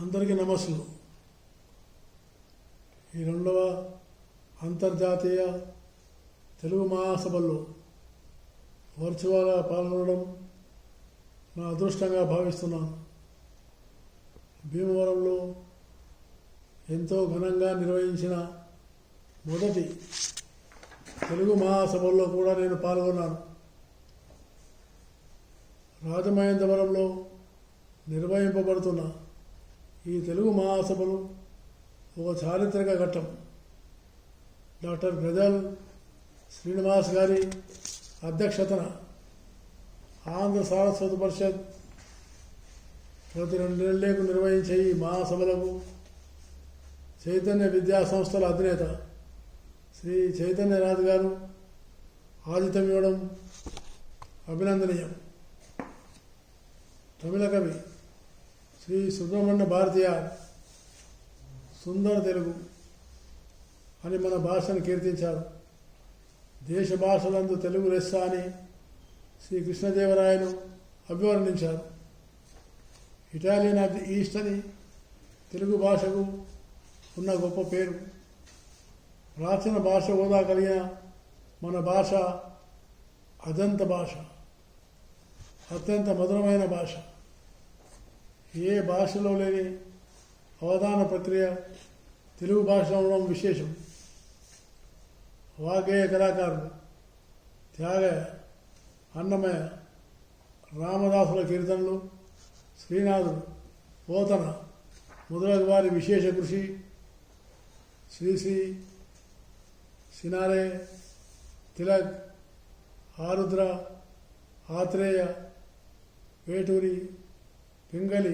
అందరికీ నమస్సులు ఈ రెండవ అంతర్జాతీయ తెలుగు మహాసభల్లో వర్చువల్గా పాల్గొనడం నా అదృష్టంగా భావిస్తున్నాను. భీమవరంలో ఎంతో ఘనంగా నిర్వహించిన మొదటి తెలుగు మహాసభల్లో కూడా నేను పాల్గొన్నాను. రాజమహేంద్రవరంలో నిర్వహింపబడుతున్న ఈ తెలుగు మహాసభలు ఒక చారిత్రక ఘట్టం. డాక్టర్ గజల్ శ్రీనివాస్ గారి అధ్యక్షతన ఆంధ్ర సారస్వత పరిషత్ ప్రతి రెండు నెలలకు నిర్వహించే ఈ మహాసభలకు చైతన్య విద్యా సంస్థల అధినేత శ్రీ చైతన్యనాథ్ గారు ఆదిత్యం ఇవ్వడం అభినందనీయం. తమిళ కవి శ్రీ సుబ్రహ్మణ్య భారతీయ సుందర తెలుగు అని మన భాషను కీర్తించారు. దేశ భాషలందు తెలుగు లెస్స అని శ్రీ కృష్ణదేవరాయను అభివర్ణించారు. ఇటాలియన్ ఆఫ్ ది ఈస్ట్ అని తెలుగు భాషకు ఉన్న గొప్ప పేరు. ప్రాచీన భాష హోదా కలిగిన మన భాష అజంత భాష అత్యంత మధురమైన భాష. ఏ భాషలో లేని అవధాన ప్రక్రియ తెలుగు భాషలో ఉండడం విశేషం. వాగ్గేయ కళాకారులు త్యాగ అన్నమయ రామదాసుల కీర్తనలు శ్రీనాథుడు పోతన మొదలగు వారి విశేష కృషి శ్రీశ్రీ సినారే తిలక్ ఆరుద్ర ఆత్రేయ వేటూరి పింగళి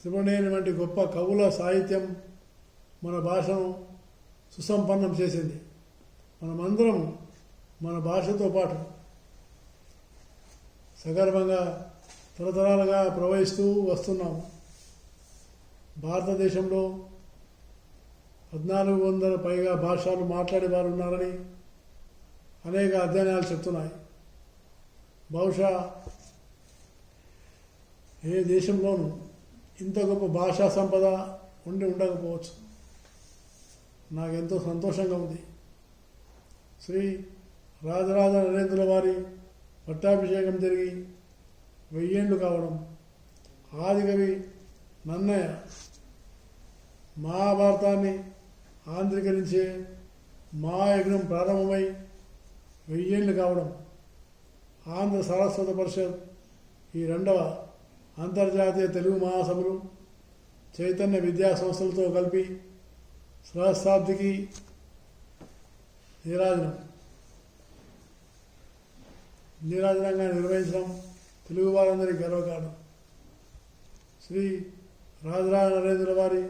త్రిపుణేని వంటి గొప్ప కవుల సాహిత్యం మన భాషను సుసంపన్నం చేసింది. మనమందరం మన భాషతో పాటు సగర్వంగా తరతరాలుగా ప్రవహిస్తూ వస్తున్నాం. భారతదేశంలో పద్నాలుగు వందల పైగా భాషలు మాట్లాడేవారు ఉన్నారని అనేక అధ్యయనాలు చెప్తున్నాయి. బహుశా ఏ దేశంలోనూ ఇంత గొప్ప భాషా సంపద ఉండి ఉండకపోవచ్చు. నాకెంతో సంతోషంగా ఉంది. శ్రీ రాజరాజ నరేంద్రుల వారి పట్టాభిషేకం జరిగి వెయ్యేళ్ళు కావడం ఆదికవి నన్నయ్య మహాభారతాన్ని ఆంధ్రీకరించే మహాయజ్ఞం ప్రారంభమై వెయ్యేళ్ళు కావడం ఆంధ్ర సారస్వత పరిషత్ ఈ రెండవ అంతర్జాతీయ తెలుగు మహాసభలు చైతన్య విద్యా సంస్థలతో కలిపి సహస్రాబ్దికి నీరాజనం. నీరాజనంగా నిర్వహించడం తెలుగు వారందరి గర్వకారణం. శ్రీ రాజరాజ నరేంద్ర వారి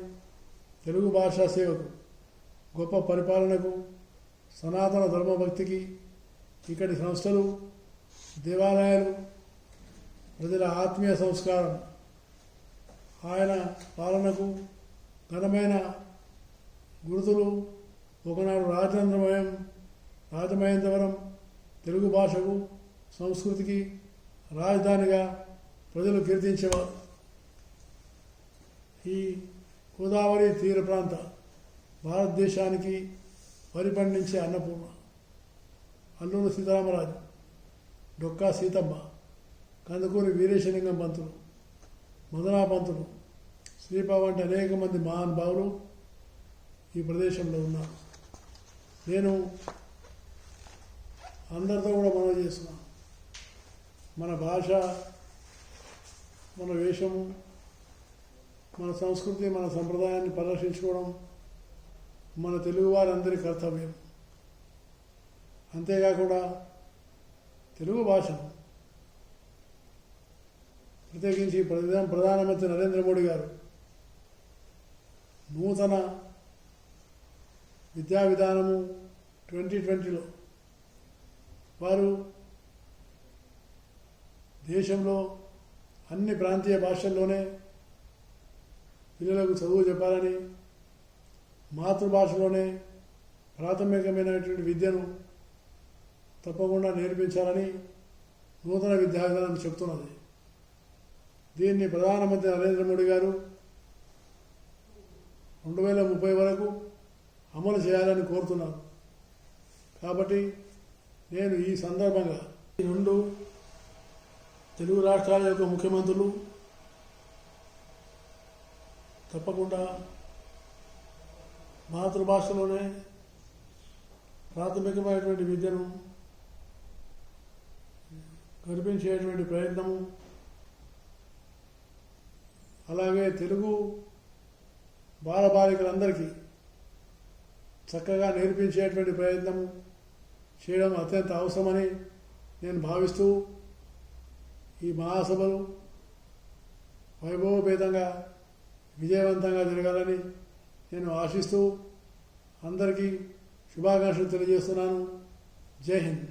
తెలుగు భాషా సేవకు గొప్ప పరిపాలనకు సనాతన ధర్మభక్తికి ఇక్కడి సంస్థలు దేవాలయాలు ప్రజల ఆత్మీయ సంస్కారం. ఆయన పాలనకు ఘనమైన గురుతులు ఒకనాడు రాజేంద్రమయం రాజమహేంద్రవరం తెలుగు భాషకు సంస్కృతికి రాజధానిగా ప్రజలు కీర్తించేవారు. ఈ గోదావరి తీర ప్రాంత భారతదేశానికి వరి పండించే అన్నపూర్ణ అల్లూరు సీతారామరాజు డొక్కా సీతమ్మ కందుకూరి వీరేశలింగం పంతులు మధురా పంతులు శ్రీపా వంటి అనేక మంది మహానుభావులు ఈ ప్రదేశంలో ఉన్నారు. నేను అందరితో కూడా మనం చేస్తున్నాను మన భాష మన వేషము మన సంస్కృతి మన సంప్రదాయాన్ని పరిరక్షించుకోవడం మన తెలుగు వారందరి కర్తవ్యం. అంతేకాకుండా తెలుగు భాషను ప్రత్యేకించి ప్రధాన ప్రధానమంత్రి నరేంద్ర మోడీ గారు నూతన విద్యా విధానము ట్వంటీ ట్వంటీలో వారు దేశంలో అన్ని ప్రాంతీయ భాషల్లోనే పిల్లలకు చదువు చెప్పాలని మాతృభాషలోనే ప్రాథమికమైనటువంటి విద్యను తప్పకుండా నేర్పించాలని నూతన విద్యా విధానం చెప్తున్నది. దీన్ని ప్రధానమంత్రి నరేంద్ర మోడీ గారు రెండు వేల ముప్పై వరకు అమలు చేయాలని కోరుతున్నాను కాబట్టి నేను ఈ సందర్భంగా ఈ రెండు తెలుగు రాష్ట్రాల యొక్క ముఖ్యమంత్రులు తప్పకుండా మాతృభాషలోనే ప్రాథమికమైనటువంటి విద్యను గడిపించేటువంటి ప్రయత్నము అలాగే తెలుగు బాలబాలికలందరికీ చక్కగా నేర్పించేటువంటి ప్రయత్నం చేయడం అత్యంత అవసరమని నేను భావిస్తూ ఈ మహాసభలు వైభవపేతంగా విజయవంతంగా జరగాలని నేను ఆశిస్తూ అందరికీ శుభాకాంక్షలు తెలియజేస్తున్నాను. జై హింద్.